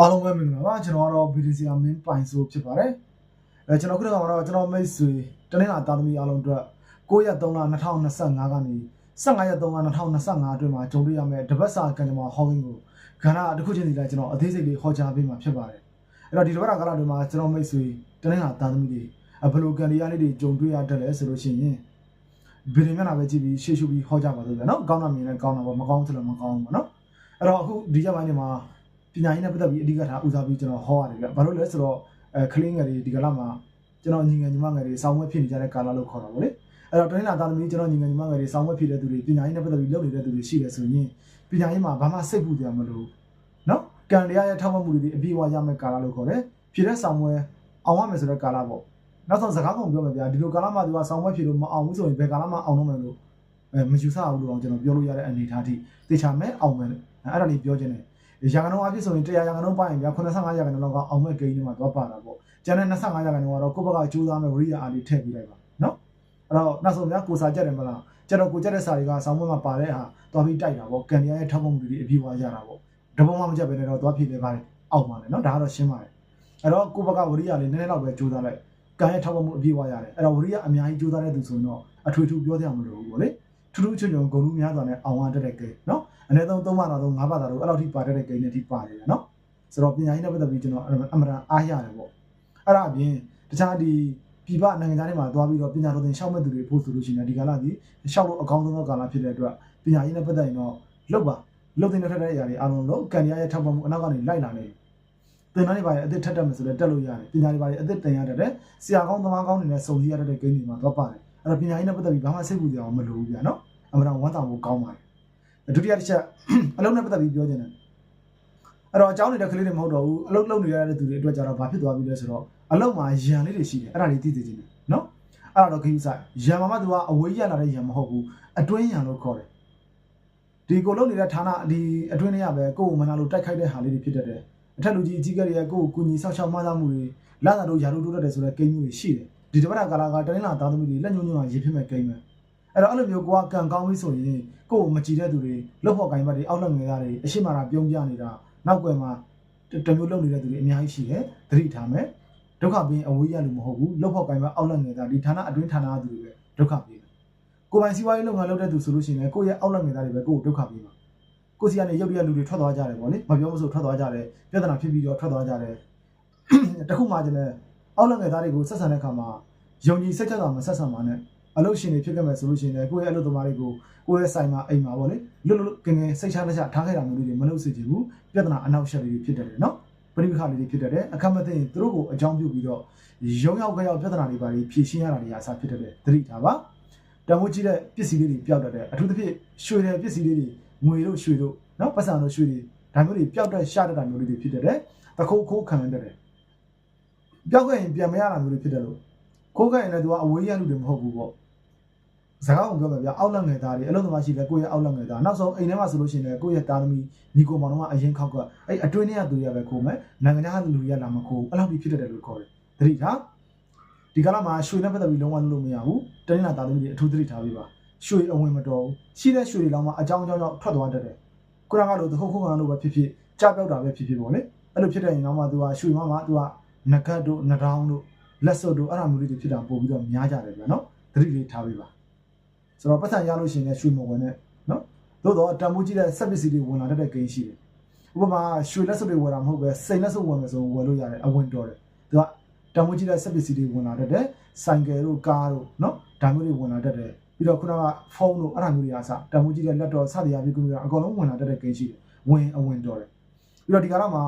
အားလုံးပဲမင်္ဂလာပါကျွန်တော်ကတော့ BDC အမင်းပိုင်ဆိုဖြစ်ပါတယ်အဲကျွန်တော်ခုနကမှာတော့ကျွန်တော်မိတ်ဆွေတနင်္လာသားသမီးအားလုံးအတွက်9ရက်3လ2025ကနေ15ရက်3လ2025အတွင်းမှာကြုံတွေ့ရမယ့်တပတ်စာကံကြမ္မာဟောင်းင်းကိုခန္ဓာတစ်ခုချင်းစီလိုက်ကျွန်တော်အသေးစိတ်လေးဟောကြားပေးမှာဖြစ်ပါတယ်အဲ့တော့ဒီတပတ်ကာလတွေမှာကျွန်တော်မိတ်ဆွေတနင်္လာသားသမီးတွေဘယ်လိုကံတရားလေးတွေကြုံတွေ့ရတတ်လဲဆိုလို့ရှိရင်ဗီဒီယိုမျက်နှာပဲကြည့်ပြီးရှေ့ရှုပြီးဟောကြားပါလို့ဗျာနော်ကောင်းတာမြင်လဲကောင်းတာပေါ့မကောင်းဘူးဆိုလည်းမကောင်းဘူးပေါ့နော်အဲ့တော့အခုဒီချက်ပိုင်းတွေမှာပ ညာရေးနဲ့ပတ်သက်ပြီးအဓိကထားဦးစားပြီးကျွန်တော်ဟောရတယ်ဗျဘာလို့လဲဆိုတော့အဲကလင်းငယ်တွေဒီကလာမှာကျွန်တော်ညီငယ်ညီမငယ်တွေစောင်းဝဲဖြစ်နေကြတဲ့ကာလလို့ခေါ်တာပေါ့လေအဲ့တော့တနင်္လာသားသမီးကျွန်တော်ညီငယ်ညီမငယ်တွေစောင်းဝဲဖြစ်တဲ့သူတွေပညာရေးနဲ့ပတ်သက်ပြီးလုပ်နေတဲ့သူတွေရှိတယ်ဆိုရင်ပညာရေးမှာဘာမှစိတ်ပူကြမလို့နော်ကံတရားရဲ့ထောက်မှတ်မှုတွေအပြည့်အဝရမယ့်ကာလလို့ခေါ်တယ်ဖြစ်တဲ့စောင်းဝဲအောင်ရမယ်ဆိုတဲ့ကာလပေါ့နောက်ဆုံးစကားကုန်ပြောမယ်ဗျာဒီလိုကာလမှာသူကစောင်းဝဲဖြစ်လို့မအောင်ဘူးဆိုရင်ဘယ်ကာလမှာအောင်တော့မယ်လို့အဲမယူဆဘူးလို့တော့ကျွန်တော်ပြောလို့ရတဲ့အနေအထားထိတေချာမဲ့အောင်မယ်အဲ့ဒါလေးပြောခြင်းတယ် ရာခိုင်နှုန်းအပြည့်ဆိုရင်100ရာခိုင်နှုန်းပိုင်းဗျာ85ရာခိုင်နှုန်းလောက်ကအောင်မဲ့ဂိမ်းတွေမှာတော့ပါတာပေါ့ကျန်တဲ့25ရာခိုင်နှုန်းကတော့ကိုယ့်ဘက်ကကြိုးစားမဲ့ဝိရိယအားလေးထည့်ပေးလိုက်ပါနော်အဲ့တော့နောက်ဆုံးများကိုစာကြက်တယ်မလားကျတော့ကိုကြက်တဲ့စာတွေကဆောင်းမွေးမှာပါတဲ့ဟာသွားပြီးတိုက်တာပေါ့ကန်ဒီယာရဲ့ထောက်ပုံမှုတွေအပြည့်ဝရတာပေါ့တပုံမှမကြက်ပဲနဲ့တော့သွားဖြစ်နေပါတယ်အောက်ပါလေနော်ဒါကတော့ရှင်းပါတယ်အဲ့တော့ကိုယ့်ဘက်ကဝိရိယလေးနည်းနည်းတော့ပဲကြိုးစားလိုက်ကန်ရဲ့ထောက်ပုံမှုအပြည့်ဝရတယ်အဲ့တော့ဝိရိယအများကြီးကြိုးစားတဲ့သူဆိုရင်တော့အထွေထူပြောပြမလို့ဘူးပေါ့လေထူးထူးချွန်ချွန်ဂုဏ်လူများစွာနဲ့အောင်ရတဲ့ကိန်းနော် အနည်းဆုံး၃ဘာသာတော့၅ဘာသာတော့အဲ့လောက်ထိပါတဲ့ကိန်းနဲ့ထိပါတယ်နော်ဆိုတော့ပညာရေးနဲ့ပတ်သက်ပြီးကျွန်တော်အမှန်တန်အားရတယ်ပေါ့အဲ့ဒါအပြင်တခြားဒီပြည်ပနိုင်ငံသားတွေမှာသွားပြီးတော့ပညာတော်သင်ရှောက်မဲ့သူတွေဖို့ဆိုလို့ရှိရင်ဒီကာလဒီရှောက်လို့အကောင်းဆုံးသောကာလဖြစ်တဲ့အတွက်ပညာရေးနဲ့ပတ်သက်ရင်တော့လောက်ပါလောက်တင်ထက်တဲ့အရာတွေအားလုံးလို့ကန်ရရဲ့ထောက်ပံ့မှုအနောက်ကနေလိုက်လာနေသင်တန်းတွေပါရင်အသက်ထက်တက်မယ်ဆိုတော့တက်လို့ရတယ်ပညာတွေပါရင်အသက်တင်ရတဲ့ဆရာကောင်းသမားကောင်းတွေနဲ့စုံစည်းရတဲ့ဂိမ်းတွေမှာတော့ပါတယ်အဲ့တော့ပညာရေးနဲ့ပတ်သက်ပြီးဘာမှစိတ်ပူကြအောင်မလိုဘူးဗျာနော်အမှန်တော့ဝမ်းသာဖို့ကောင်းပါတယ် ဒုတိယတစ်ချက်အလုံးနဲ့ပတ်သက်ပြီးပြောချင်တယ်အဲ့တော့အကြောင်းနေတဲ့ကလေးတွေမဟုတ်တော့ဘူးအလုံးလုံးနေရတဲ့သူတွေအတွက်ကြတော့ဘာဖြစ်သွားပြီလဲဆိုတော့အလုံးမှာရန်လေးတွေရှိတယ်အဲ့ဒါတွေသိသိချင်းတယ်နော်အဲ့ဒါတော့ခိစားရန်မှာမှသူကအဝေးရလာတဲ့ရန်မဟုတ်ဘူးအတွင်းရန်လို့ခေါ်တယ်ဒီကိုလုံးနေတဲ့ဌာနဒီအတွင်းထဲကပဲကိုယ်ကိုမနာလို့တိုက်ခိုက်တဲ့ဟာလေးတွေဖြစ်တတ်တယ်အထက်လူကြီးအကြီးကလေးကကိုယ်ကိုကုညီဆောက်ရှောက်မှသားမှုတွေလာတာတို့ယာတို့တိုးတတ်တယ်ဆိုတဲ့ကိန်းမျိုးတွေရှိတယ်ဒီတပတ်ကာလကတနင်္လာသားသမီးတွေလက်ညှိုးညွှန်ရေဖြစ်မဲ့ကိန်းပဲ အဲ့တော့အဲ့လိုမျိုးကိုကကံကောင်းပြီဆိုရင်ကိုယ့်ကိုမကြည်တဲ့သူတွေလှုပ်ဖို့ကိုင်းဘတ်တွေအောက်လက်ငယ်သားတွေအရှိမတာပြုံးပြနေတာနောက်ွယ်မှာတမျိုးလုပ်နေတဲ့သူတွေအများကြီးရှိတယ်သတိထားမယ်ဒုက္ခပင်းအဝေးရလို့မဟုတ်ဘူးလှုပ်ဖို့ကိုင်းဘတ်အောက်လက်ငယ်သားဒီဌာနအတွင်းဌာနကသူတွေပဲဒုက္ခပေးတယ်ကိုပိုင်စီးပွားရေးလုပ်ငန်းလုပ်တဲ့သူဆိုလို့ရှိရင်ကိုယ့်ရဲ့အောက်လက်ငယ်သားတွေပဲကိုယ့်ကိုဒုက္ခပေးမှာကိုစီကနေရုပ်ရလူတွေထွက်သွားကြတယ်ဗောလေမပြောမဆိုထွက်သွားကြတယ်ပြဿနာဖြစ်ပြီးတော့ထွက်သွားကြတယ်တခုမှကျလည်းအောက်လက်ငယ်သားတွေကိုဆက်ဆံတဲ့အခါမှာယုံကြည်စိတ်ချတာမဆက်ဆံပါနဲ့ အလုပ်ရှင်တွေဖြစ်ခဲ့မယ်ဆိုလို့ရှိရင်လည်းကိုယ့်ရဲ့အလုပ်သမားတွေကိုကိုယ့်ရဲ့ဆိုင်မှာအိမ်မှာဗောလေလွတ်လွတ်ကင်းကင်းစိတ်ချလက်ချထားခဲ့တာမျိုးတွေမလုပ်စေချင်ဘူးပြဿနာအနောက်ရှက်လေးတွေဖြစ်တတ်တယ်နော်ပရိပခါလေးတွေဖြစ်တတ်တယ်အခက်မသိရင်သူတို့ကိုအကြောင်းပြုပြီးတော့ရုံရောက်ကြရောက်ပြဿနာတွေပါပြီးဖြေရှင်းရတာတွေအစားဖြစ်တတ်တယ်သတိထားပါတမိုးကြီးတဲ့ပစ္စည်းလေးတွေပျောက်တတ်တယ်အထူးသဖြင့်ရွှေတဲ့ပစ္စည်းလေးတွေငွေတို့ရွှေတို့နော်ပတ်စံတို့ရွှေတွေဒါမျိုးတွေပျောက်တတ်ရှာတတ်တာမျိုးတွေဖြစ်တတ်တယ်တခိုးခိုးခံရတတ်တယ်ပျောက်ခဲ့ရင်ပြန်မရတာမျိုးတွေဖြစ်တယ်လို့ခိုးခဲ့ရင်လည်းသူကအဝေးရလူတွေမဟုတ်ဘူးပေါ့ စကားကိုပြောမယ်ဗျအောက်လက်ငယ်သားတွေအလုံးသမားရှိလဲကိုယ့်ရဲ့အောက်လက်ငယ်သားနောက်ဆုံးအိမ်ထဲမှာဆိုလို့ရှိရင်လည်းကိုယ့်ရဲ့သားသမီးညီကိုမောင်တို့ကအရင်ခောက်ကအဲ့အတွင်းထဲကသူတွေကပဲခိုးမယ်နိုင်ငံခြားလူတွေကလာမခိုးအဲ့လောက်ကြီးဖြစ်တတ်တယ်လို့ခေါ်တယ်သတိထားဒီကလာမှာရွှေနဲ့ပတ်သက်ပြီးလုံးဝလုပ်လို့မရဘူးတနင်္လာသားသမီးတွေအထူးသတိထားပေးပါရွှေအဝင်မတော်ဘူးရှိတဲ့ရွှေတွေလောင်းမှာအကြောင်းအကြောင်းကြောင့်ထွက်သွားတတ်တယ်ကိုရကလို့သခုတ်ခုတ်ကန်လို့ပဲဖြစ်ဖြစ်ကြောက်ပြောက်တာပဲဖြစ်ဖြစ်ပေါ့လေအဲ့လိုဖြစ်တဲ့ရင်တော့မှသူကရွှေမမှာသူကငကတ်တို့နှတောင်းတို့လက်စွပ်တို့အဲ့ဒါမျိုးလေးတွေဖြစ်တာပို့ပြီးတော့များကြတယ်ဗျာနော်သတိလေးထားပေးပါ ဆိုတော့ပတ်စံရလို့ရှိရင်လည်းရွှေမဝင်နဲ့နော်သို့တော့တံမိုးကြီးတဲ့စက်ပစ္စည်းတွေဝင်လာတတ်တဲ့ကိန်းရှိတယ်ဥပမာရွှေလက်စွပ်တွေဝယ်တာမဟုတ်ပဲစိန်လက်စွပ်ဝင်မယ်ဆိုဝယ်လို့ရတယ်အဝင်တော်တယ်သူကတံမိုးကြီးတဲ့စက်ပစ္စည်းတွေဝင်လာတတ်တယ်ဆိုင်ကယ်တို့ကားတို့နော်ဒါမျိုးတွေဝင်လာတတ်တယ်ပြီးတော့ခုနကဖုန်းတို့အဲ့ဒါမျိုးတွေအားစတံမိုးကြီးတဲ့လက်တော်စသည်အပြင်ကွန်ပျူတာအကုန်လုံးဝင်လာတတ်တဲ့ကိန်းရှိတယ်ဝင်အဝင်တော်တယ်ပြီးတော့ဒီကာလမှာ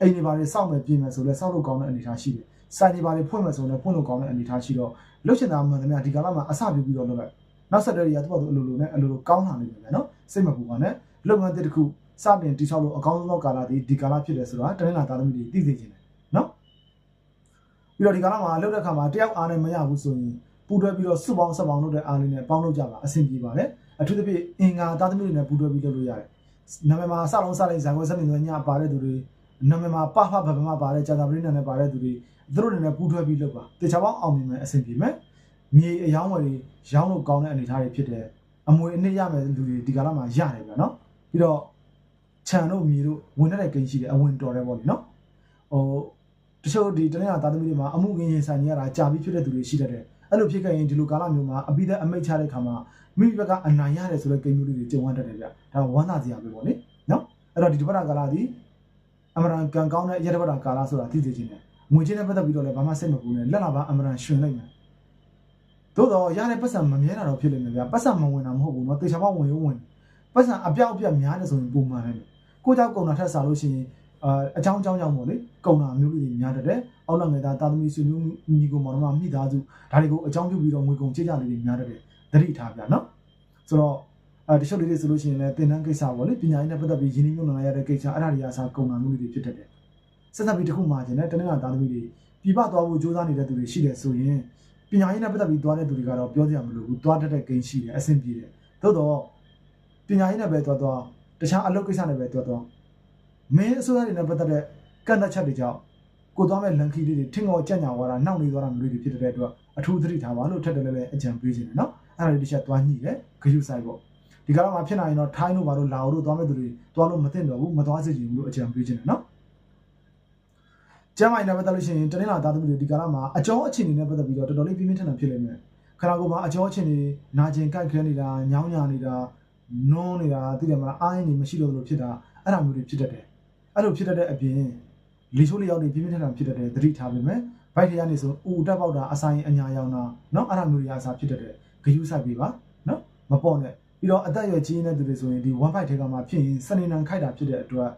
အိမ်တွေဘာတွေစောင့်မယ်ပြင်မယ်ဆိုလဲစောင့်လို့ကောင်းတဲ့အနေအထားရှိတယ်ဆိုင်တွေဘာတွေဖွင့်မယ်ဆိုလဲဖွင့်လို့ကောင်းတဲ့အနေအထားရှိတော့လှုပ်ချင်တာမှန်တယ်များဒီကာလမှာအစပြုပြီးတော့လုပ်လိုက် နောက်ဆက်တွဲတွေကသူ့ဘာသူအလိုလိုနဲ့အလိုလိုကောင်းလာနေတယ်နော်စိတ်မပူပါနဲ့လုပ်ငန်းတစ်ခုစတင်တိဆောက်လို့အကောင်းဆုံးသောကာလဒီဒီကာလဖြစ်တယ်ဆိုတာတနင်္လာသားသမီးတွေသိသိချင်တယ်နော်ပြီးတော့ဒီကာလမှာလှုပ်တဲ့ခါမှာတယောက်အားနဲ့မရဘူးဆိုရင်ပူတွဲပြီးတော့စုပေါင်းဆက်ပေါင်းလုပ်တဲ့အားလေးနဲ့ပေါင်းလုပ်ကြပါအဆင်ပြေပါတယ်အထူးသဖြင့်အင်္ဂါသားသမီးတွေနဲ့ပူတွဲပြီးလုပ်လို့ရတယ်နာမည်မှာစလုံးစလိုက်ဇာဝဲစနေတွေညပါတဲ့သူတွေနာမည်မှာပဖဗဗမပါတဲ့ဂျာတာပရိနန်နဲ့ပါတဲ့သူတွေသူတို့တွေနဲ့ပူးတွဲပြီးလုပ်ပါတခြားပေါင်းအောင်မြင်မယ်အဆင်ပြေမယ် မြေအယောင်းဝယ်တွေရောင်းလို့ကောင်းတဲ့အနေအထားတွေဖြစ်တယ်အမွေအနှစ်ရမယ်လူတွေဒီကာလမှာရတယ်ဗျာနော်ပြီးတော့ခြံတို့မြေတို့ဝင်တဲ့ကိန်းရှိတယ်အဝင်တော်တယ်ပေါ့လေနော်ဟိုတချို့ဒီတနေ့ကသားသမီးတွေမှာအမှုကင်းရင်ဆိုင်နေရတာကြာပြီးဖြစ်တဲ့သူတွေရှိတတ်တယ်အဲ့လိုဖြစ်ခဲ့ရင်ဒီလိုကာလမျိုးမှာအပိသက်အမိတ်ချတဲ့ခါမှာမိမိဘက်ကအနိုင်ရတယ်ဆိုတဲ့ကိန်းမျိုးလေးတွေကြုံရတတ်တယ်ဗျဒါဝမ်းသာစရာပဲပေါ့လေနော်အဲ့တော့ဒီတပတ်တာကာလဒီအမရန်ကန်ကောင်းတဲ့ရတပတ်တာကာလဆိုတာသိသိချင်းတယ်ငွေချင်းနဲ့ပတ်သက်ပြီးတော့လည်းဘာမှစိတ်မပူနဲ့လက်လာပါအမရန်ရှင်လိုက်မယ် သို့တော့ရတဲ့ပတ်စံမမြဲတာတော့ဖြစ်လိမ့်မယ်ဗျပတ်စံမဝင်တာမဟုတ်ဘူးเนาะတေချာပေါက်ဝင်ရုံဝင်ပတ်စံအပြောက်အပြက်များတယ်ဆိုရင်ပုံမှန်တယ်ကိုเจ้าကုံတာထက်စားလို့ရှိရင်အာအချောင်းချောင်းကြောင့်ပေါ့လေကုံတာမျိုးလေးတွေများတတ်တယ်အောက်လက်ငယ်သားတာသမီဆွေမျိုးညီကိုမောင်နှမမိသားစုဒါတွေကိုအကြောင်းပြုပြီးတော့ငွေကုန်ချေကြလေးတွေများတတ်တယ်သတိထားပြနော်ဆိုတော့အဲတချို့လေးတွေဆိုလို့ရှိရင်လည်းတင်တန်းကိစ္စပေါ့လေပညာရေးနဲ့ပတ်သက်ပြီးရင်းနှီးမြှုပ်နှံရတဲ့ကိစ္စအဲ့ဒါတွေအစားကုံတာမျိုးလေးတွေဖြစ်တတ်တယ်ဆက်သက်ပြီးတစ်ခုမှကျင်တဲ့တနင်္လာသားသမီးတွေပြပသွားဖို့ကြိုးစားနေတဲ့သူတွေရှိတယ်ဆိုရင် ပညာရေးနဲ့ပတ်သက်ပြီးသွားတဲ့သူတွေကတော့ပြောစရာမလိုဘူးသွားတတ်တဲ့ကိန်းရှိတယ်အဆင်ပြေတယ်သို့တော့ပညာရေးနဲ့ပဲသွားသွားတခြားအလုပ်ကိစ္စနဲ့ပဲသွားသွားမင်းအစိုးရတွေနဲ့ပတ်သက်တဲ့ကန့်သက်ချက်တွေကြောင့်ကိုသွားမဲ့လန်ခီလေးတွေထင်ငေါ်ကြံ့ညာသွားတာနှောင့်နေသွားတာမျိုးတွေဖြစ်တဲ့အတွက်အထူးသတိထားပါလို့ထက်တယ်လည်းလည်းအကြံပေးခြင်းတယ်နော်အဲ့ဒါလေးတစ်ချက်သွားညှိတယ်ဂရုစိုက်ပေါ့ဒီကတော့မှဖြစ်နိုင်ရင်တော့ထိုင်းတို့ဘာလို့လာတို့သွားမဲ့သူတွေသွားလို့မသိတော့ဘူးမသွားစေချင်ဘူးလို့အကြံပေးခြင်းတယ်နော် ကျမ်းမိုင်နဲ့ပတ်သက်လို့ရှိရင်တနင်္လာသားသမီးတွေဒီကာလမှာအကျော်အခြေအနေနဲ့ပတ်သက်ပြီးတော့တော်တော်လေးပြင်းပြင်းထန်ထန်ဖြစ်နေမယ်ခန္ဓာကိုယ်မှာအကျော်အခြေအနေနာကျင်ကြိုက်ခဲနေတာညောင်းညာနေတာနုံးနေတာသိတယ်မလားအားရင်းနေမရှိတော့လို့ဖြစ်တာအဲ့ဒါမျိုးတွေဖြစ်တတ်တယ်အဲ့လိုဖြစ်တတ်တဲ့အပြင်လေချိုးလျောက်တွေပြင်းပြင်းထန်ထန်ဖြစ်တတ်တယ်သတိထားပါမယ်ဘိုက်ထရနေဆိုဥတက်ပေါက်တာအဆိုင်အညာရောင်တာเนาะအဲ့ဒါမျိုးတွေအစားဖြစ်တတ်တယ်ဂယုစိုက်ပေးပါเนาะမပေါ့နဲ့ပြီးတော့အသက်အရွယ်ကြီးနေတဲ့သူတွေဆိုရင်ဒီ one bite ထဲကမှဖြစ်ရင်စနေနံခိုက်တာဖြစ်တဲ့အတွက်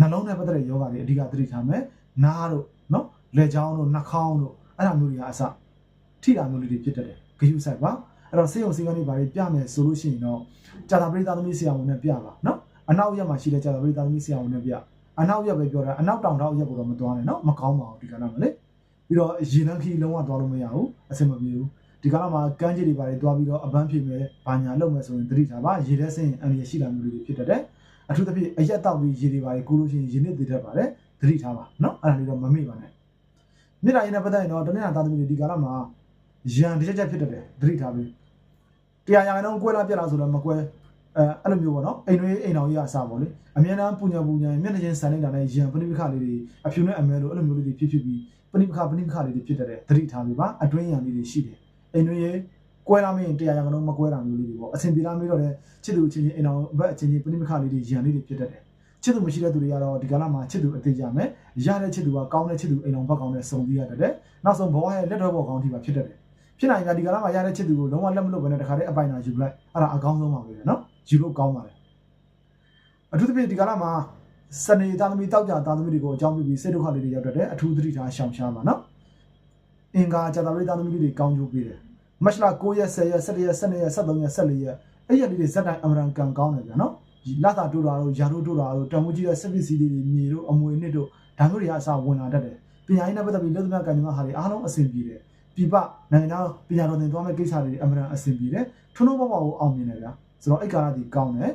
နှလုံးနဲ့ပတ်သက်တဲ့ယောဂတွေအဓိကသတိထားမယ် နားတို့နော်လက်ချောင်းတို့နှာခေါင်းတို့အဲ့ဒါမျိုးတွေကအစထိတာမျိုးတွေဖြစ်တတ်တယ်ဂယုဆိုင်ပါအဲ့တော့ဆေးရုံဆေးကနေဘာတွေပြမယ်ဆိုလို့ရှိရင်တော့ကြာတာပရိသတ်သမီးဆရာဝန်နဲ့ပြပါနော်အနောက်ရက်မှာရှိတဲ့ကြာတာပရိသတ်သမီးဆရာဝန်နဲ့ပြအနောက်ရက်ပဲပြောတာအနောက်တောင်တောင်ရက်ကိုတော့မသွားနဲ့နော်မကောင်းပါဘူးဒီကနေ့မလေပြီးတော့ရေနံခီလုံးဝသွားလို့မရဘူးအဆင်မပြေဘူးဒီကနေ့မှာကမ်းခြေတွေဘာတွေသွားပြီးတော့အပန်းဖြေမယ်ဘာညာလုပ်မယ်ဆိုရင်သတိထားပါရေထဲဆင်းရင်အန္တရာယ်ရှိလာမျိုးတွေဖြစ်တတ်တယ်အထူးသဖြင့်အရက်တောက်ပြီးရေတွေဘာတွေကူးလို့ရှိရင်ရေနစ်သေးတတ်ပါတယ် သတိထားပါနော်အဲ့ဒါလေးတော့မမေ့ပါနဲ့မေတ္တာရင်းနဲ့ပတ်သက်ရင်တော့တနင်္လာသားသမီးတွေဒီကာလမှာရန်တစ်ချက်ချက်ဖြစ်တယ်သတိထားပြီးတရားရံတော့ကွဲလာပြက်လာဆိုတော့မကွဲအဲအဲ့လိုမျိုးပေါ့နော်အိမ်တွေအိမ်တော်ကြီးအစားပေါ့လေအမြဲတမ်းပူညာပူညာမျက်နှာချင်းဆန်နေတာနဲ့ရံပဏိပခလေးတွေအဖြူနဲ့အမဲလိုအဲ့လိုမျိုးလေးတွေဖြစ်ဖြစ်ပြီးပဏိပခပဏိပခလေးတွေဖြစ်တတ်တယ်သတိထားပြီးပါအတွင်းရံလေးတွေရှိတယ်အိမ်တွေရဲ့ကွဲလာမင်းတရားရံတော့မကွဲတာမျိုးလေးတွေပေါ့အဆင်ပြေလာမင်းတော့လည်းချစ်သူချင်းချင်းအိမ်တော်ဘက်အချင်းချင်းပဏိပခလေးတွေရံလေးတွေဖြစ်တတ်တယ် ချစ်သူမရှိတဲ့သူတွေကတော့ဒီကလာမှာချစ်သူအသေးကြမယ်ရတဲ့ချစ်သူကကောင်းတဲ့ချစ်သူအိမ်တော်ဘက်ကောင်းတဲ့စုံပြီးရတတ်တယ်နောက်ဆုံးဘဝရဲ့လက်တော်ဘောကောင်းထိပါဖြစ်တတ်တယ်ဖြစ်နိုင်ကြဒီကလာမှာရတဲ့ချစ်သူကိုလုံးဝလက်မလွတ်ဘဲနဲ့တခါတည်းအပိုင်နာယူလိုက်အဲ့ဒါအကောင်းဆုံးပါပဲနော်ယူလို့ကောင်းပါတယ်အထူးသဖြင့်ဒီကလာမှာစနေသားသမီးတောက်ကြသားသမီးတွေကိုအကြောင်းပြုပြီးစိတ်ဒုက္ခလေးတွေရောက်တတ်တယ်အထူးသတိထားရှောင်ရှားပါနော်အင်္ဂါကြာသားလေးသားသမီးတွေကောင်းကျိုးပေးတယ်မတ်လ9ရက်10ရက်17ရက်12ရက်13ရက်14ရက်အဲ့ရက်လေးတွေဇက်တိုင်းအမရန်ကန်ကောင်းတယ်ဗျာနော် လာတာတို့တာတို့ယာတို့တို့တာတို့တံမိုးကြီးတဲ့စပစ်စီတွေမြေတို့အမွေနှစ်တို့ဒါမျိုးတွေကအစားဝင်လာတတ်တယ်ပညာရေးနဲ့ပတ်သက်ပြီးလက်သမားကံကြမ္မာဟာတွေအားလုံးအဆင်ပြေတယ်ပြပနိုင်ငံသားပညာတော်သင်သွားမဲ့ကိစ္စတွေအမှန်အဆင်ပြေတယ်ထွန်းထွန်းပေါက်ပေါက်ကိုအောင်မြင်တယ်ဗျာဆိုတော့အဲ့ကာလဒီကောင်းတယ်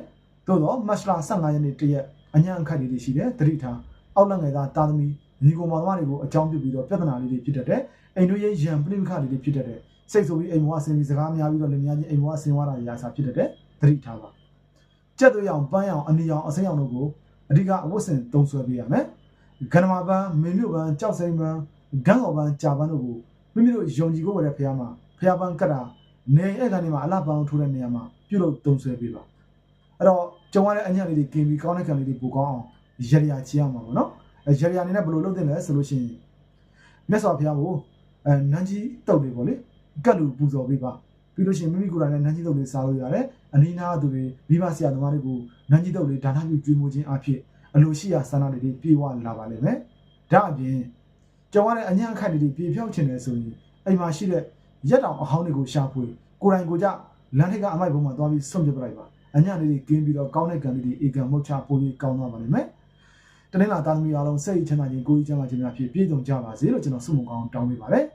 သို့တော့မတ်လ15ရက်နေ့တရက်အညံအခက်လေးတွေရှိတယ်တတိထားအောက်လက်ငယ်သားတာသမီညီကိုမောင်သမားတွေကိုအကြောင်းပြုပြီးတော့ပြဿနာလေးတွေဖြစ်တတ်တယ်အိမ်တို့ရဲ့ရံပဋိပက္ခလေးတွေဖြစ်တတ်တယ်စိတ်ဆိုပြီးအိမ်ဘဝဆင်းပြီးစကားများပြီးတော့လည်းများချင်းအိမ်ဘဝဆင်းသွားတာရာစာဖြစ်တတ်တယ်တတိထားပါ ကြက်သွေးအောင်ပန်းအောင်အနီအောင်အစိမ်းအောင်တို့ကိုအဓိကအဝတ်စင်တုံးဆွဲပေးရမယ်ကနမာပန်းမင်းမြို့ပန်းကြောက်စိမ်းပန်းဂန်းတော်ပန်းကြာပန်းတို့ကိုမိမိတို့ယုံကြည်ကိုရတဲ့ဖះမှာဖះပန်းကတ်တာနေအဲ့ကနေမှာအလှပန်းထိုးတဲ့နေရာမှာပြုတ်လို့တုံဆွဲပေးပါအဲ့တော့ကြုံရတဲ့အညံ့လေးတွေกินပြီးကောင်းတဲ့ခံလေးတွေပိုကောင်းအောင်ရရချီရမှာပေါ့နော်အဲရရအနေနဲ့ဘယ်လိုလုပ်သင့်လဲဆိုလို့ရှိရင်မြတ်စွာဘုရားကိုအဲနန်းကြီးတုတ်တွေပေါ့လေကတ်လူပူဇော်ပေးပါပြီးလို့ရှိရင်မိမိကိုယ်တိုင်လည်းနန်းကြီးတုတ်လေးစားလို့ရတယ် အနည်းနာသူတွေမိဘဆရာသမားတွေကိုနန်းကြီးတုတ်လေးဒါနပြုကျွေးမွေးခြင်းအဖြစ်အလိုရှိရာဆန္ဒတွေပြေဝလာပါလိမ့်မယ်ဒါအပြင်ကြုံရတဲ့အညံ့အခက်တွေပြေဖြောက်ချင်တယ်ဆိုရင်အိမ်မှာရှိတဲ့ရက်တောင်အဟောင်းတွေကိုရှာဖွေကိုယ်တိုင်ကိုကြလမ်းထိပ်ကအမိုက်ဘုံမှာသွားပြီးဆွန့်ပစ်ပလိုက်ပါအညံ့လေးတွေကင်းပြီးတော့ကောင်းတဲ့ကံလေးတွေအေကံမုတ်ချပိုးပြီးကောင်းသွားပါလိမ့်မယ်တနင်္လာသားသမီးအားလုံးစိတ်ချမ်းသာခြင်းကိုယ်ကြီးချမ်းသာခြင်းများဖြင့်ပြည့်စုံကြပါစေလို့ကျွန်တော်ဆုမွန်ကောင်းတောင်းပေးပါတယ်